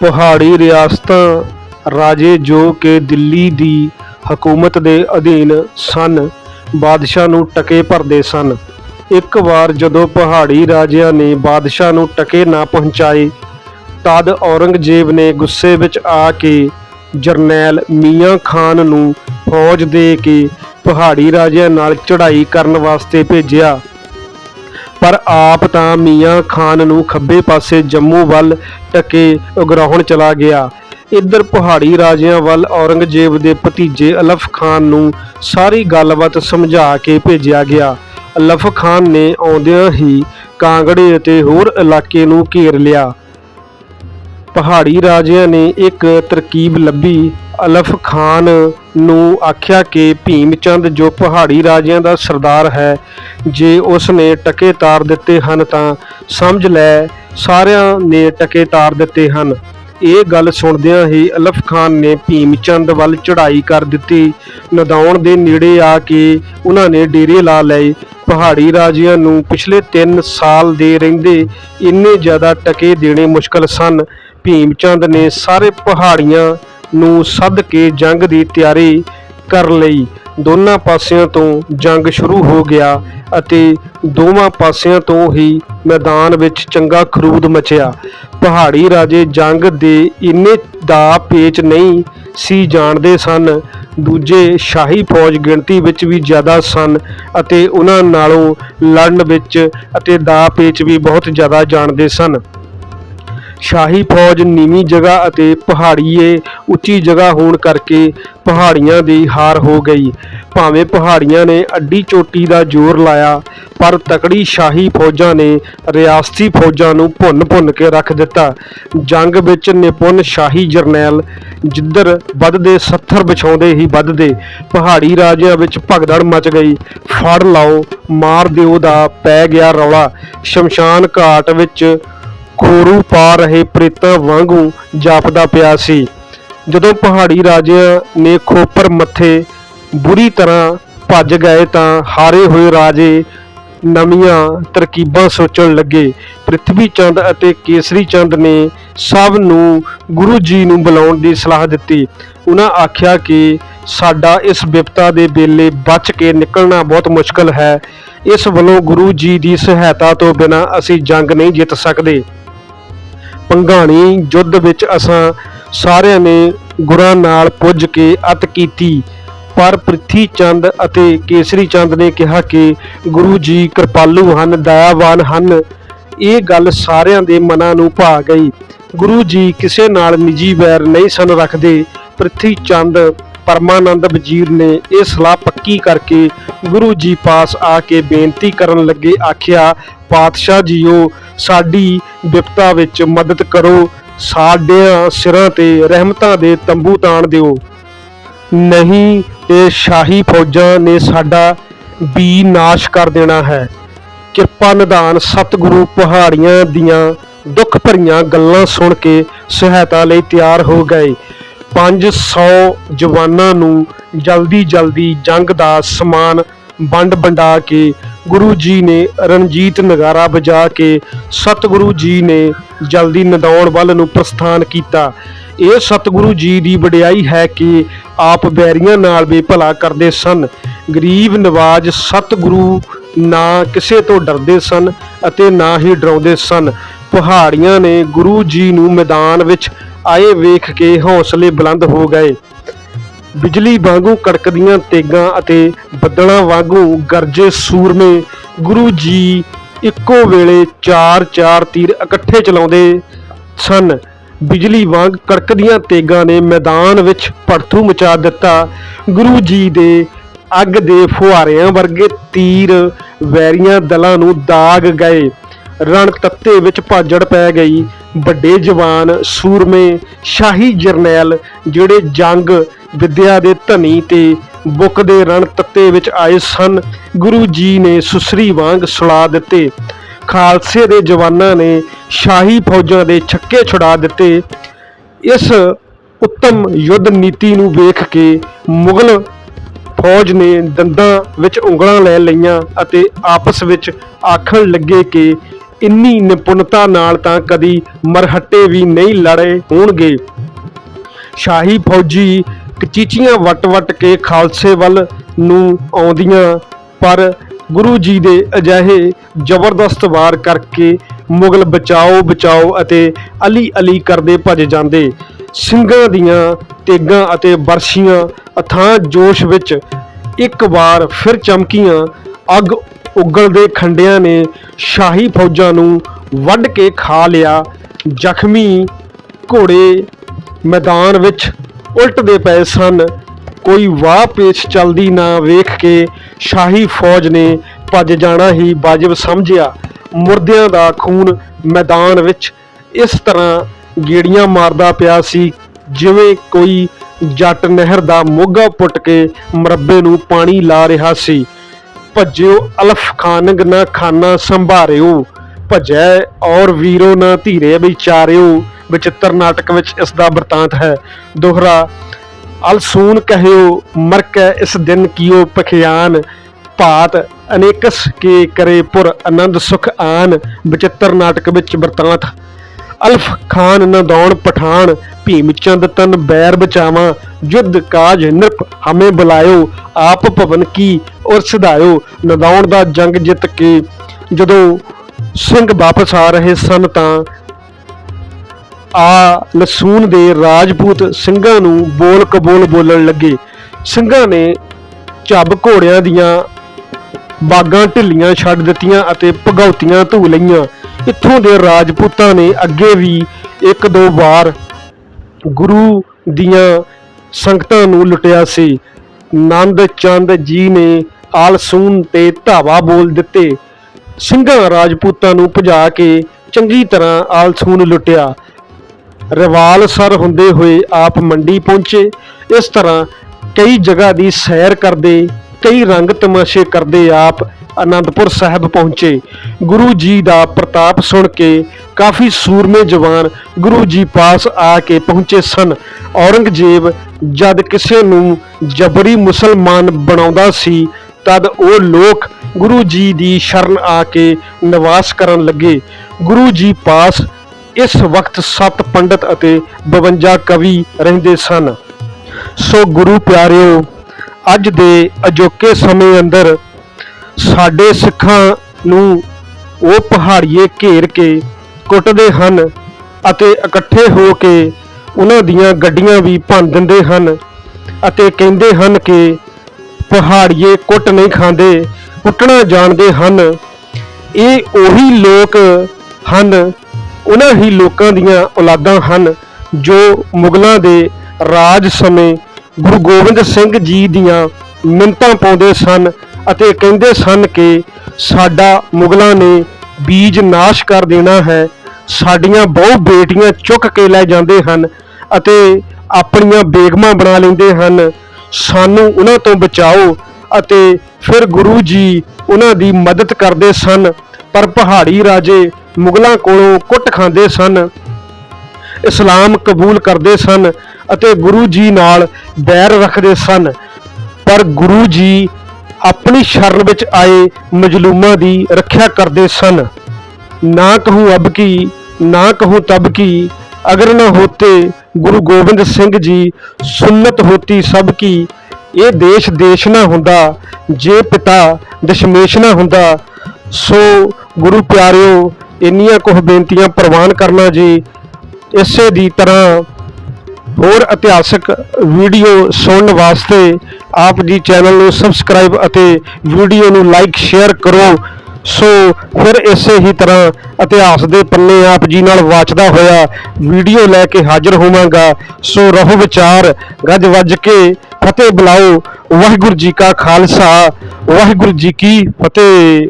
ਪਹਾੜੀ ਰਿਆਸਤਾਂ ਰਾਜੇ ਜੋ ਕਿ ਦਿੱਲੀ ਦੀ ਹਕੂਮਤ ਦੇ ਅਧੀਨ ਸਨ, ਬਾਦਸ਼ਾਹ ਨੂੰ ਟਕੇ ਭਰਦੇ ਸਨ। ਇੱਕ ਵਾਰ ਜਦੋਂ ਪਹਾੜੀ ਰਾਜਿਆਂ ਨੇ ਬਾਦਸ਼ਾਹ ਨੂੰ ਟਕੇ ਨਾ ਪਹੁੰਚਾਏ, ਤਦ ਔਰੰਗਜ਼ੇਬ ਨੇ ਗੁੱਸੇ ਵਿੱਚ ਆ ਕੇ ਜਰਨੈਲ ਮੀਆਂ ਖਾਨ ਨੂੰ ਫੌਜ ਦੇ ਕੇ ਪਹਾੜੀ ਰਾਜਿਆਂ ਨਾਲ ਚੜ੍ਹਾਈ ਕਰਨ ਵਾਸਤੇ ਭੇਜਿਆ। ਪਰ ਆਪ ਤਾਂ ਮੀਆਂ ਖਾਨ ਨੂੰ ਖੱਬੇ ਪਾਸੇ ਜੰਮੂ ਵੱਲ ਟਕੇ ਉਗਰਾਹੁਣ ਚਲਾ ਗਿਆ। ਇੱਧਰ ਪਹਾੜੀ ਰਾਜਿਆਂ ਵੱਲ ਔਰੰਗਜ਼ੇਬ ਦੇ ਭਤੀਜੇ ਅਲਫ ਖਾਨ ਨੂੰ ਸਾਰੀ ਗੱਲਬਾਤ ਸਮਝਾ ਕੇ ਭੇਜਿਆ ਗਿਆ। ਅਲਫ ਖਾਨ ਨੇ ਆਉਂਦਿਆਂ ਹੀ ਕਾਂਗੜੇ ਅਤੇ ਹੋਰ ਇਲਾਕੇ ਨੂੰ ਘੇਰ ਲਿਆ। ਪਹਾੜੀ ਰਾਜਿਆਂ ਨੇ ਇੱਕ ਤਰਕੀਬ ਲੱਭੀ। ਅਲਫ ਖਾਨ ਨੂੰ ਆਖਿਆ ਕਿ ਭੀਮ ਚੰਦ ਜੋ ਪਹਾੜੀ ਰਾਜਿਆਂ ਦਾ ਸਰਦਾਰ ਹੈ, ਜੇ ਉਸ ਨੇ ਟਕੇ ਤਾਰ ਦਿੱਤੇ ਹਨ ਤਾਂ ਸਮਝ ਲੈ, ਸਾਰਿਆਂ ਨੇ ਟਕੇ ਤਾਰ ਦਿੱਤੇ ਹਨ। ਇਹ ਗੱਲ ਸੁਣਦਿਆਂ ਹੀ ਅਲਫ ਖਾਨ ਨੇ ਭੀਮ ਚੰਦ ਵੱਲ ਚੜ੍ਹਾਈ ਕਰ ਦਿੱਤੀ। ਨਦੌਣ ਦੇ ਨੇੜੇ ਆ ਕੇ ਉਹਨਾਂ ਨੇ ਡੇਰੇ ਲਾ ਲਏ। ਪਹਾੜੀ ਰਾਜਿਆਂ ਨੂੰ ਪਿਛਲੇ 3 ਸਾਲ ਦੇ ਰਹਿੰਦੇ ਇੰਨੇ ਜ਼ਿਆਦਾ ਟਕੇ ਦੇਣੇ ਮੁਸ਼ਕਲ ਸਨ। ਭੀਮ ਚੰਦ ਨੇ ਸਾਰੇ ਪਹਾੜੀਆਂ ਨੂੰ ਸੱਦ ਕੇ ਜੰਗ ਦੀ ਤਿਆਰੀ ਕਰ ਲਈ। ਦੋਨਾਂ ਪਾਸਿਆਂ ਤੋਂ ਜੰਗ ਸ਼ੁਰੂ ਹੋ ਗਿਆ ਅਤੇ ਦੋਵਾਂ ਪਾਸਿਆਂ ਤੋਂ ਹੀ ਮੈਦਾਨ ਵਿੱਚ ਚੰਗਾ ਖਰੂਦ ਮਚਿਆ। ਪਹਾੜੀ ਰਾਜੇ ਜੰਗ ਦੇ ਇੰਨੇ ਦਾ ਪੇਚ ਨਹੀਂ ਸੀ ਜਾਣਦੇ ਸਨ। ਦੂਜੇ ਸ਼ਾਹੀ ਫੌਜ ਗਿਣਤੀ ਵਿੱਚ ਵੀ ਜ਼ਿਆਦਾ ਸਨ ਅਤੇ ਉਹਨਾਂ ਨਾਲੋਂ ਲੜਨ ਵਿੱਚ ਅਤੇ ਦਾ ਪੇਚ ਵੀ ਬਹੁਤ ਜ਼ਿਆਦਾ ਜਾਣਦੇ ਸਨ। ਸ਼ਾਹੀ ਫੌਜ ਨੀਵੀਂ ਜਗ੍ਹਾ ਅਤੇ ਪਹਾੜੀਏ ਉੱਚੀ ਜਗ੍ਹਾ ਹੋਣ ਕਰਕੇ ਪਹਾੜੀਆਂ ਦੀ ਹਾਰ ਹੋ ਗਈ। ਭਾਵੇਂ ਪਹਾੜੀਆਂ ਨੇ ਅੱਡੀ ਚੋਟੀ ਦਾ ਜ਼ੋਰ ਲਾਇਆ, ਪਰ ਤਕੜੀ ਸ਼ਾਹੀ ਫੌਜਾਂ ਨੇ ਰਿਆਸਤੀ ਫੌਜਾਂ ਨੂੰ ਭੁੰਨ-ਭੁੰਨ ਕੇ ਰੱਖ ਦਿੱਤਾ। ਜੰਗ ਵਿੱਚ ਨਿਪੁੰਨ ਸ਼ਾਹੀ ਜਰਨੈਲ ਜਿੱਧਰ ਵੱਧਦੇ 70 ਵਿਛਾਉਂਦੇ ਹੀ ਵੱਧਦੇ। ਪਹਾੜੀ ਰਾਜਿਆਂ ਵਿੱਚ ਭਗਦੜ ਮਚ ਗਈ। ਫੜ ਲਾਓ, ਮਾਰ ਦਿਓ ਦਾ ਪੈ ਗਿਆ ਰੌਲਾ। ਸ਼ਮਸ਼ਾਨ ਘਾਟ ਵਿੱਚ ਖੋਰੂ ਪਾ ਰਹੇ ਪ੍ਰੇਤਾਂ ਵਾਂਗੂ ਜਾਪਦਾ ਪਿਆ ਸੀ। ਜਦੋਂ ਪਹਾੜੀ ਰਾਜਿਆਂ ਨੇ ਖੋਪਰ ਮੱਥੇ ਬੁਰੀ ਤਰ੍ਹਾਂ ਭੱਜ ਗਏ ਤਾਂ ਹਾਰੇ ਹੋਏ ਰਾਜੇ ਨਵੀਆਂ ਤਰਕੀਬਾਂ ਸੋਚਣ ਲੱਗੇ। ਪ੍ਰਿਥਵੀ ਚੰਦ ਅਤੇ ਕੇਸਰੀ ਚੰਦ ਨੇ ਸਭ ਨੂੰ ਗੁਰੂ ਜੀ ਨੂੰ ਬੁਲਾਉਣ ਦੀ ਸਲਾਹ ਦਿੱਤੀ। ਉਹਨਾਂ ਆਖਿਆ ਕਿ ਸਾਡਾ ਇਸ ਵਿਪਤਾ ਦੇ ਵੇਲੇ ਬਚ ਕੇ ਨਿਕਲਣਾ ਬਹੁਤ ਮੁਸ਼ਕਲ ਹੈ। ਇਸ ਵੱਲੋਂ ਗੁਰੂ ਜੀ ਦੀ ਸਹਾਇਤਾ ਤੋਂ ਬਿਨਾਂ ਅਸੀਂ ਜੰਗ ਨਹੀਂ ਜਿੱਤ ਸਕਦੇ। ਪੰਘਾਣੀ ਯੁੱਧ ਵਿੱਚ ਅਸਾਂ ਸਾਰਿਆਂ ਨੇ ਗੁਰਾਂ ਨਾਲ ਪੁੱਜ ਕੇ ਅਤ ਕੀਤੀ। ਪਰ ਪ੍ਰਿਥੀ ਚੰਦ ਅਤੇ ਕੇਸਰੀ ਚੰਦ ਨੇ ਕਿਹਾ ਕਿ ਗੁਰੂ ਜੀ ਕਿਰਪਾਲੂ ਹਨ, ਦਇਆਵਾਨ ਹਨ। ਇਹ ਗੱਲ ਸਾਰਿਆਂ ਦੇ ਮਨਾਂ ਨੂੰ ਭਾ ਗਈ। ਗੁਰੂ ਜੀ ਕਿਸੇ ਨਾਲ ਨਿੱਜੀ ਵੈਰ ਨਹੀਂ ਸਨ ਰੱਖਦੇ। ਪ੍ਰਿਥੀ ਚੰਦ ਪਰਮਾਨੰਦ ਵਜ਼ੀਰ ਨੇ ਇਹ ਸਲਾਹ ਪੱਕੀ ਕਰਕੇ ਗੁਰੂ ਜੀ ਪਾਸ ਆ ਕੇ ਬੇਨਤੀ ਕਰਨ ਲੱਗੇ, ਆਖਿਆ, ਪਾਤਸ਼ਾਹ ਜੀਓ, ਸਾਡੀ ਵਿਪਤਾ ਵਿੱਚ ਮਦਦ ਕਰੋ, ਸਾਡਿਆਂ ਸਿਰਾਂ ਤੇ ਰਹਿਮਤਾਂ ਦੇ ਤੰਬੂ ਤਾਣ ਦਿਓ। ਨਹੀਂ ਤੇ ਸ਼ਾਹੀ ਫੌਜਾਂ ਨੇ ਸਾਡਾ ਵੀ ਨਾਸ਼ ਕਰ ਦੇਣਾ ਹੈ। ਕਿਰਪਾ ਨਿਦਾਨ ਸਤਿਗੁਰੂ ਪਹਾੜੀਆਂ ਦੀਆਂ ਦੁੱਖ ਭਰੀਆਂ ਗੱਲਾਂ ਸੁਣ ਕੇ ਸਹਾਇਤਾ ਲਈ ਤਿਆਰ ਹੋ ਗਏ। 500 ਜਵਾਨਾਂ ਨੂੰ ਜਲਦੀ ਜਲਦੀ ਜੰਗ ਦਾ ਸਮਾਨ ਵੰਡ ਵੰਡਾ ਕੇ ਗੁਰੂ ਜੀ ਨੇ ਰਣਜੀਤ ਨਗਾਰਾ ਵਜਾ ਕੇ ਸਤਿਗੁਰੂ ਜੀ ਨੇ ਜਲਦੀ ਨਦੌਣ ਵੱਲ ਨੂੰ ਪ੍ਰਸਥਾਨ ਕੀਤਾ। ਇਹ ਸਤਿਗੁਰੂ ਜੀ ਦੀ ਵਡਿਆਈ ਹੈ ਕਿ ਆਪ ਬੈਰੀਆਂ ਨਾਲ ਵੀ ਭਲਾ ਕਰਦੇ ਸਨ। ਗਰੀਬ ਨਿਵਾਜ਼ ਸਤਿਗੁਰੂ ਨਾ ਕਿਸੇ ਤੋਂ ਡਰਦੇ ਸਨ ਅਤੇ ਨਾ ਹੀ ਡਰਾਉਂਦੇ ਸਨ। ਪਹਾੜੀਆਂ ਨੇ ਗੁਰੂ ਜੀ ਨੂੰ ਮੈਦਾਨ ਵਿੱਚ ਆਏ ਵੇਖ ਕੇ ਹੌਸਲੇ ਬੁਲੰਦ ਹੋ ਗਏ। ਬਿਜਲੀ ਵਾਂਗੂ ਕੜਕਦੀਆਂ ਤੇਗਾਂ ਅਤੇ ਬੱਦਲਾਂ ਵਾਂਗੂ ਗਰਜੇ ਸੂਰਮੇ, ਗੁਰੂ ਜੀ ਇੱਕੋ ਵੇਲੇ ਚਾਰ ਚਾਰ ਤੀਰ ਇਕੱਠੇ ਚਲਾਉਂਦੇ ਸਨ। ਬਿਜਲੀ ਵਾਂਗ ਕੜਕਦੀਆਂ ਤੇਗਾਂ ਨੇ ਮੈਦਾਨ ਵਿੱਚ ਭੜਥੂ ਮਚਾ ਦਿੱਤਾ। ਗੁਰੂ ਜੀ ਦੇ ਅੱਗ ਦੇ ਫੁਹਾਰਿਆਂ ਵਰਗੇ ਤੀਰ ਵੈਰੀਆਂ ਦਲਾਂ ਨੂੰ ਦਾਗ ਗਏ। ਰਣ ਤੱਤੇ ਵਿੱਚ ਭਾਜੜ ਪੈ ਗਈ। ਵੱਡੇ ਜਵਾਨ ਸੂਰਮੇ, ਸ਼ਾਹੀ ਜਰਨੈਲ ਜਿਹੜੇ ਜੰਗ ਵਿੱਦਿਆ ਦੇ ਧਨੀ ਤੇ ਬੁੱਕ ਦੇ ਰਣ ਤੱਤੇ ਵਿੱਚ ਆਏ ਸਨ। ਗੁਰੂ ਜੀ ਨੇ ਸੁਸਰੀ ਵਾਂਗ ਸੁਲਾ ਦਿੱਤੇ। ਖਾਲਸੇ ਦੇ ਜਵਾਨਾਂ ਨੇ ਸ਼ਾਹੀ ਫੌਜਾਂ ਦੇ ਛੱਕੇ ਛੁਡਾ ਦਿੱਤੇ। ਇਸ ਉੱਤਮ ਯੁੱਧ ਨੀਤੀ ਨੂੰ ਵੇਖ ਕੇ ਮੁਗਲ ਫੌਜ ਨੇ ਦੰਦਾਂ ਵਿੱਚ ਉਂਗਲਾਂ ਲੈ ਲਈਆਂ ਅਤੇ ਆਪਸ ਵਿੱਚ ਆਖਣ ਲੱਗੇ ਕਿ ਇੰਨੀ ਨਿਪੁੰਨਤਾ ਨਾਲ ਤਾਂ ਕਦੀ ਮਰਹੱਟੇ ਵੀ ਨਹੀਂ ਲੜੇ ਹੋਣਗੇ। ਸ਼ਾਹੀ ਫੌਜੀ ਕਚੀਚੀਆਂ ਵੱਟ ਵੱਟ ਕੇ ਖਾਲਸੇ ਵੱਲ ਨੂੰ ਆਉਂਦੀਆਂ, ਪਰ ਗੁਰੂ ਜੀ ਦੇ ਅਜਿਹੇ ਜ਼ਬਰਦਸਤ ਵਾਰ ਕਰਕੇ ਮੁਗਲ ਬਚਾਓ ਬਚਾਓ ਅਤੇ ਅਲੀ ਅਲੀ ਕਰਦੇ ਭੱਜ ਜਾਂਦੇ। ਸਿੰਘਾਂ ਦੀਆਂ ਤੇਗਾਂ ਅਤੇ ਬਰਸ਼ੀਆਂ ਅਥਾਹ ਜੋਸ਼ ਵਿੱਚ ਇੱਕ ਵਾਰ ਫਿਰ ਚਮਕੀਆਂ, ਅੱਗ ਉਗਲਦੇ ਖੰਡਿਆਂ ਨੇ ਸ਼ਾਹੀ ਫੌਜਾਂ ਨੂੰ ਵੱਢ ਕੇ ਖਾ ਲਿਆ। ਜ਼ਖਮੀ ਘੋੜੇ ਮੈਦਾਨ ਵਿੱਚ ਉਲਟਦੇ ਪਏ ਸਨ। ਕੋਈ ਵਾਹ ਪੇਚ ਚਲਦੀ ਨਾ ਵੇਖ ਕੇ ਸ਼ਾਹੀ ਫੌਜ ਨੇ ਭੱਜ ਜਾਣਾ ਹੀ ਵਾਜਬ ਸਮਝਿਆ। ਮੁਰਦਿਆਂ ਦਾ ਖੂਨ ਮੈਦਾਨ ਵਿੱਚ ਇਸ ਤਰ੍ਹਾਂ ਗੇੜੀਆਂ ਮਾਰਦਾ ਪਿਆ ਸੀ, ਜਿਵੇਂ ਕੋਈ ਜੱਟ ਨਹਿਰ ਦਾ ਮੋਗਾ ਪੁੱਟ ਕੇ ਮਰੱਬੇ ਨੂੰ ਪਾਣੀ ਲਾ ਰਿਹਾ ਸੀ। ਭੱਜਿਓ ਅਲਫ ਖਾਨਗ ਨਾ ਖਾਨਾ ਸੰਭਾਰਿਓ, ਭਜੈ ਔਰ ਵੀਰੋ ਨਾ ਧੀਰੇ ਵਿਚਾਰਿਓ। ਵਿਚਿੱਤਰ ਨਾਟਕ ਵਿੱਚ ਇਸ ਦਾ ਵਰਤਾਂਤ ਹੈ। ਦੋਹਰਾ, ਅਲਸੂਨ ਕਹਿਓ, ਮਰਕੈ ਇਸ ਦਿਨ ਕੀਓ ਪਖਿਆਨ। ਭਾਤ, ਅਨੇਕਸ ਕੇ ਕਰੇ ਪੁਰ ਆਨੰਦ ਸੁਖ ਆਨ। ਵਿਚਿੱਤਰ ਨਾਟਕ ਵਿੱਚ ਵਰਤਾਂਤ ਅਲਫ ਖਾਨ ਨਦੌਣ ਪਠਾਨ। ਭੀਮ ਚੰਦ ਤਨ ਬੈਰ ਬਚਾਵਾਂ ਯੁੱਧ ਕਾਜ ਨਿਰਪ ਹਮੇ ਬੁਲਾਇਓ, ਆਪ ਭਵਨ ਕੀ ਔਰ ਸਿਧਾਇਓ। ਨਦੌਣ ਦਾ ਜੰਗ ਜਿੱਤ ਕੇ ਜਦੋਂ ਸਿੰਘ ਵਾਪਸ ਆ ਰਹੇ ਸਨ ਤਾਂ ਆ ਲਸੂਨ ਦੇ ਰਾਜਪੂਤ ਸਿੰਘਾਂ ਨੂੰ ਬੋਲ ਕਬੋਲ ਬੋਲਣ ਲੱਗੇ। ਸਿੰਘਾਂ ਨੇ ਝੱਬ ਘੋੜਿਆਂ ਦੀਆਂ ਬਾਗਾਂ ਢਿੱਲੀਆਂ ਛੱਡ ਦਿੱਤੀਆਂ ਅਤੇ ਭਗੌਤੀਆਂ ਧੂ ਲਈਆਂ। ਇੱਥੋਂ ਦੇ ਰਾਜਪੂਤਾਂ ਨੇ ਅੱਗੇ ਵੀ ਇੱਕ ਦੋ ਵਾਰ ਗੁਰੂ ਦੀਆਂ ਸੰਗਤਾਂ ਨੂੰ ਲੁੱਟਿਆ ਸੀ। ਨੰਦ ਚੰਦ ਜੀ ਨੇ ਆਲਸੂਨ ਤੇ ਧਾਵਾ ਬੋਲ ਦਿੱਤੇ। ਸਿੰਘਾਂ ਰਾਜਪੂਤਾਂ ਨੂੰ ਭਜਾ ਕੇ ਚੰਗੀ ਤਰ੍ਹਾਂ ਆਲਸੂਨ ਲੁੱਟਿਆ। ਰਵਾਲ ਸਰ ਹੁੰਦੇ ਹੋਏ ਆਪ ਮੰਡੀ ਪਹੁੰਚੇ। ਇਸ ਤਰ੍ਹਾਂ ਕਈ ਜਗ੍ਹਾ ਦੀ ਸੈਰ ਕਰਦੇ, ਕਈ ਰੰਗ ਤਮਾਸ਼ੇ ਕਰਦੇ ਆਪ ਅਨੰਦਪੁਰ ਸਾਹਿਬ ਪਹੁੰਚੇ। ਗੁਰੂ ਜੀ ਦਾ ਪ੍ਰਤਾਪ ਸੁਣ ਕੇ ਕਾਫੀ ਸੂਰਮੇ ਜਵਾਨ ਗੁਰੂ ਜੀ ਪਾਸ ਆ ਕੇ ਪਹੁੰਚੇ ਸਨ। ਔਰੰਗਜ਼ੇਬ ਜਦ ਕਿਸੇ ਨੂੰ ਜਬਰੀ ਮੁਸਲਮਾਨ ਬਣਾਉਂਦਾ ਸੀ, ਤਦ ਉਹ ਲੋਕ ਗੁਰੂ ਜੀ ਦੀ ਸ਼ਰਨ ਆ ਕੇ ਨਿਵਾਸ ਕਰਨ ਲੱਗੇ। ਗੁਰੂ ਜੀ ਪਾਸ ਇਸ ਵਕਤ 7 ਪੰਡਤ ਅਤੇ 52 ਕਵੀ ਰਹਿੰਦੇ ਸਨ। ਸੋ ਗੁਰੂ ਪਿਆਰਿਓ, ਅੱਜ ਦੇ ਅਜੋਕੇ ਸਮੇਂ ਅੰਦਰ ਸਾਡੇ ਸਿੱਖਾਂ ਨੂੰ ਉਹ ਪਹਾੜੀਏ ਘੇਰ ਕੇ ਕੁੱਟਦੇ ਹਨ ਅਤੇ ਇਕੱਠੇ ਹੋ ਕੇ ਉਹਨਾਂ ਦੀਆਂ ਗੱਡੀਆਂ ਵੀ ਭੰਨ ਦਿੰਦੇ ਹਨ ਅਤੇ ਕਹਿੰਦੇ ਹਨ ਕਿ ਪਹਾੜੀਏ ਕੁੱਟ ਨਹੀਂ ਖਾਂਦੇ, ਕੁੱਟਣਾ ਜਾਣਦੇ ਹਨ। ਇਹ ਉਹੀ ਲੋਕ ਹਨ ਉਹਨਾਂ ਹੀ ਲੋਕਾਂ ਦੀਆਂ ਔਲਾਦਾਂ ਹਨ, ਜੋ ਮੁਗਲਾਂ ਦੇ ਰਾਜ ਸਮੇਂ ਗੁਰੂ ਗੋਬਿੰਦ ਸਿੰਘ ਜੀ ਦੀਆਂ ਮਿੰਤਾਂ ਪਾਉਂਦੇ ਸਨ ਅਤੇ ਕਹਿੰਦੇ ਸਨ ਕਿ ਸਾਡਾ ਮੁਗਲਾਂ ਨੇ ਬੀਜ ਨਾਸ਼ ਕਰ ਦੇਣਾ ਹੈ, ਸਾਡੀਆਂ ਬਹੁ ਬੇਟੀਆਂ ਚੁੱਕ ਕੇ ਲੈ ਜਾਂਦੇ ਹਨ ਅਤੇ ਆਪਣੀਆਂ ਬੇਗਮਾਂ ਬਣਾ ਲੈਂਦੇ ਹਨ। ਸਾਨੂੰ ਉਹਨਾਂ ਤੋਂ ਬਚਾਓ ਅਤੇ ਫਿਰ ਗੁਰੂ ਜੀ ਉਹਨਾਂ ਦੀ ਮਦਦ ਕਰਦੇ ਸਨ। ਪਰ ਪਹਾੜੀ ਰਾਜੇ ਮੁਗਲਾਂ ਕੋਲੋਂ ਕੁੱਟ ਖਾਂਦੇ ਸਨ, ਇਸਲਾਮ ਕਬੂਲ ਕਰਦੇ ਸਨ ਅਤੇ ਗੁਰੂ ਜੀ ਨਾਲ ਬੈਰ ਰੱਖਦੇ ਸਨ। ਪਰ ਗੁਰੂ ਜੀ ਆਪਣੀ ਸ਼ਰਨ ਵਿੱਚ ਆਏ ਮਜਲੂਮਾਂ ਦੀ ਰੱਖਿਆ ਕਰਦੇ ਸਨ। ਨਾ ਕਹੂੰ ਅਬ ਕੀ, ਨਾ ਕਹੂੰ ਤਬ ਕੀ, ਅਗਰ ਨਾ ਹੋਤੇ ਗੁਰੂ ਗੋਬਿੰਦ ਸਿੰਘ ਜੀ ਸੁਨਨਤ ਹੋਤੀ ਸਭ ਕੀ। ਇਹ ਦੇਸ਼ ਦੇਸ਼ ਨਾ ਹੁੰਦਾ, ਜੇ ਪਿਤਾ ਦਸ਼ਮੇਸ਼ ਨਾ ਹੁੰਦਾ, ਸੋ ਗੁਰੂ ਪਿਆਰਿਓ ਇੰਨੀਆਂ ਕੁਝ ਬੇਨਤੀਆਂ ਪ੍ਰਵਾਨ ਕਰਨਾ ਜੀ, ਇਸੇ ਦੀ ਤਰ੍ਹਾਂ ਹੋਰ ਇਤਿਹਾਸਕ ਵੀਡੀਓ ਸੁਣਨ ਵਾਸਤੇ ਆਪ ਜੀ ਚੈਨਲ ਨੂੰ ਸਬਸਕ੍ਰਾਈਬ ਅਤੇ ਵੀਡੀਓ ਨੂੰ ਲਾਈਕ, ਸ਼ੇਅਰ ਕਰੋ। ਸੋ ਫਿਰ ਇਸੇ ਹੀ ਤਰ੍ਹਾਂ ਇਤਿਹਾਸ ਦੇ ਪੰਨੇ ਆਪ ਜੀ ਨਾਲ ਵਾਚਦਾ ਹੋਇਆ ਵੀਡੀਓ ਲੈ ਕੇ ਹਾਜ਼ਰ ਹੋਵਾਂਗਾ। ਸੋ ਰਹੋ ਵਿਚਾਰ, ਗੱਜ ਵੱਜ ਕੇ ਫਤਿਹ ਬੁਲਾਓ। ਵਾਹਿਗੁਰੂ ਜੀ ਕਾ ਖਾਲਸਾ, ਵਾਹਿਗੁਰੂ ਜੀ ਕੀ ਫਤਿਹ।